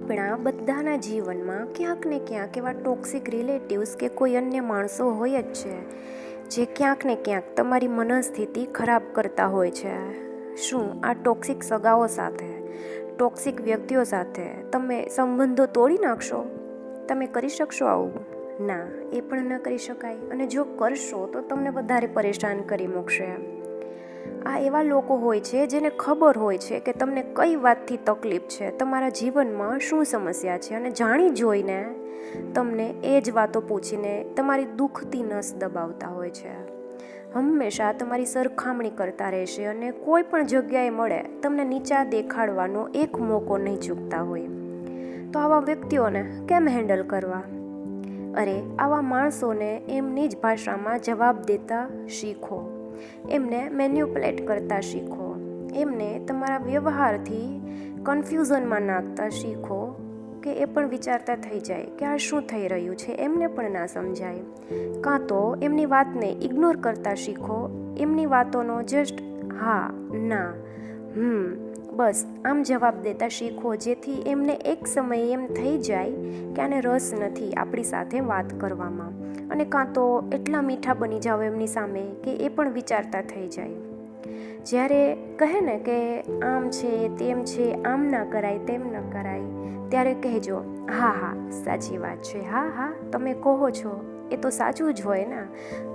આપણા બધાના જીવનમાં ક્યાંક ને ક્યાંક એવા ટોક્સિક રિલેટિવ્સ કે કોઈ અન્ય માણસો હોય જ છે, જે ક્યાંક ને ક્યાંક તમારી મનસ્થિતિ ખરાબ કરતા હોય છે. શું આ ટોક્સિક સગાઓ સાથે ટોક્સિક વ્યક્તિઓ સાથે તમે સંબંધો તોડી નાખશો? તમે કરી શકશો આવું? ના, એ પણ ન કરી શકાય. અને જો કરશો તો તમને વધારે પરેશાન કરી મૂકશે. આ એવા લોકો હોય છે જેને ખબર હોય છે કે તમને કઈ વાતથી તકલીફ છે, તમારા જીવનમાં શું સમસ્યા છે અને જાણી જોઈને તમને એ જ વાતો પૂછીને તમારી દુઃખતી નસ દબાવતા હોય છે. હંમેશા તમારી સરખામણી કરતા રહેશે અને કોઈ પણ જગ્યાએ મળે તમને નીચા દેખાડવાનો એક મોકો નહીં ચૂકતા હોય. તો આવા વ્યક્તિઓને કેમ હેન્ડલ કરવા? અરે, આવા માણસોને એમની જ ભાષામાં જવાબ દેતા શીખો. એમને મેન્યુપ્લેટ કરતા શીખો. એમને તમારા વ્યવહારથી કન્ફ્યુઝનમાં નાખતા શીખો કે એ પણ વિચારતા થઈ જાય કે આ શું થઈ રહ્યું છે? એમને પણ ના સમજાય. કાં તો એમની વાતને ઇગ્નોર કરતા શીખો. એમની વાતોનો જસ્ટ હા, ના, હમ, બસ, આમ જવાબ દેતા શીખો. જેથી એમને એક સમયે એમ થઈ જાય કે આને રસ નથી આપણી સાથે વાત કરવામાં. અને કાં તો એટલા મીઠા બની જાઓ એમની સામે કે એ પણ વિચારતા થઈ જાય. જ્યારે કહે ને કે આમ છે, તેમ છે, આમ ના કરાય, તેમ ન કરાય, ત્યારે કહેજો, હા હા, સાચી વાત છે. હા હા, તમે કહો છો. એ તો સાચું જ હોય ને.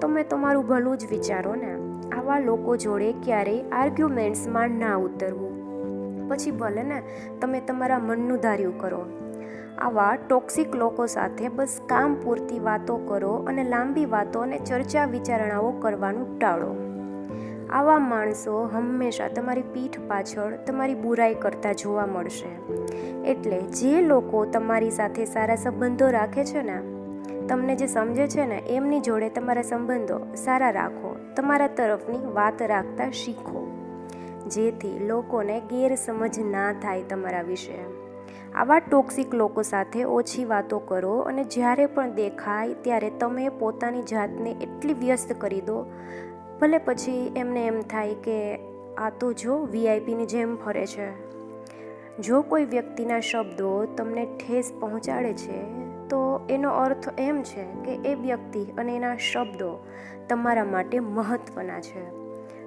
તમે તમારું ભલું જ વિચારો ને. આવા લોકો જોડે ક્યારેય આર્ગ્યુમેન્ટ્સમાં ના ઉતરવું. પછી ભલે ને, તમે તમારા મનનું ધાર્યું કરો. આવા ટોક્સિક લોકો સાથે બસ કામ પૂરતી વાતો કરો અને લાંબી વાતો અને ચર્ચા વિચારણાઓ કરવાનું ટાળો. આવા માણસો હંમેશા તમારી પીઠ પાછળ તમારી બુરાઈ કરતા જોવા મળશે. એટલે જે લોકો તમારી સાથે સારા સંબંધો રાખે છે ને, તમને જે સમજે છે ને, એમની જોડે તમારા સંબંધો સારા રાખો, તમારા તરફની વાત રાખતા શીખો. જેથી લોકોને ગેરસમજ ના થાય તમારા વિશે. આવા ટોક્સિક લોકો સાથે ઓછી વાતો કરો અને જ્યારે પણ દેખાય ત્યારે તમે પોતાની જાતને એટલી વ્યસ્ત કરી દો. ભલે પછી એમને એમ થાય કે આ તો જો વીઆઈપીની જેમ ફરે છે. જો કોઈ વ્યક્તિના શબ્દો તમને ઠેસ પહોંચાડે છે, તો એનો અર્થ એમ છે કે એ વ્યક્તિ અને એના શબ્દો તમારા માટે મહત્ત્વના છે.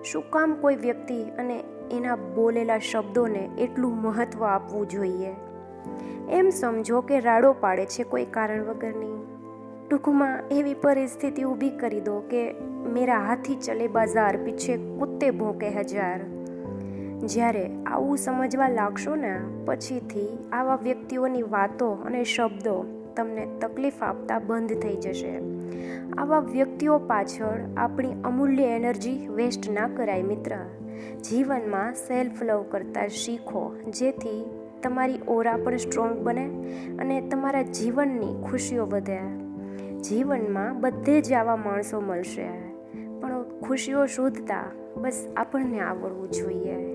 શું કામ કોઈ વ્યક્તિ અને એના બોલેલા શબ્દોને એટલું મહત્ત્વ આપવું જોઈએ? એમ સમજો કે રાડો પાડે છે કોઈ કારણ વગરની. ટૂંકમાં એવી પરિસ્થિતિ ઊભી કરી દો કે મેરા હાથી ચલે બાજાર, પીછે કુત્તે ભોંકે હજાર. જ્યારે આવું સમજવા લાગશો ને, પછીથી આવા વ્યક્તિઓની વાતો અને શબ્દો તમને તકલીફ આપતા બંધ થઈ જશે. આવા વ્યક્તિઓ પાછળ આપણી અમૂલ્ય એનર્જી વેસ્ટ ના કરાય મિત્ર. જીવનમાં સેલ્ફ લવ કરતાં શીખો, જેથી તમારી ઓરા પણ સ્ટ્રોંગ બને અને તમારા જીવનની ખુશીઓ વધે. જીવનમાં બધે જ આવા માણસો મળશે. પણ ખુશીઓ શોધતા બસ આપણને આવડવું જોઈએ.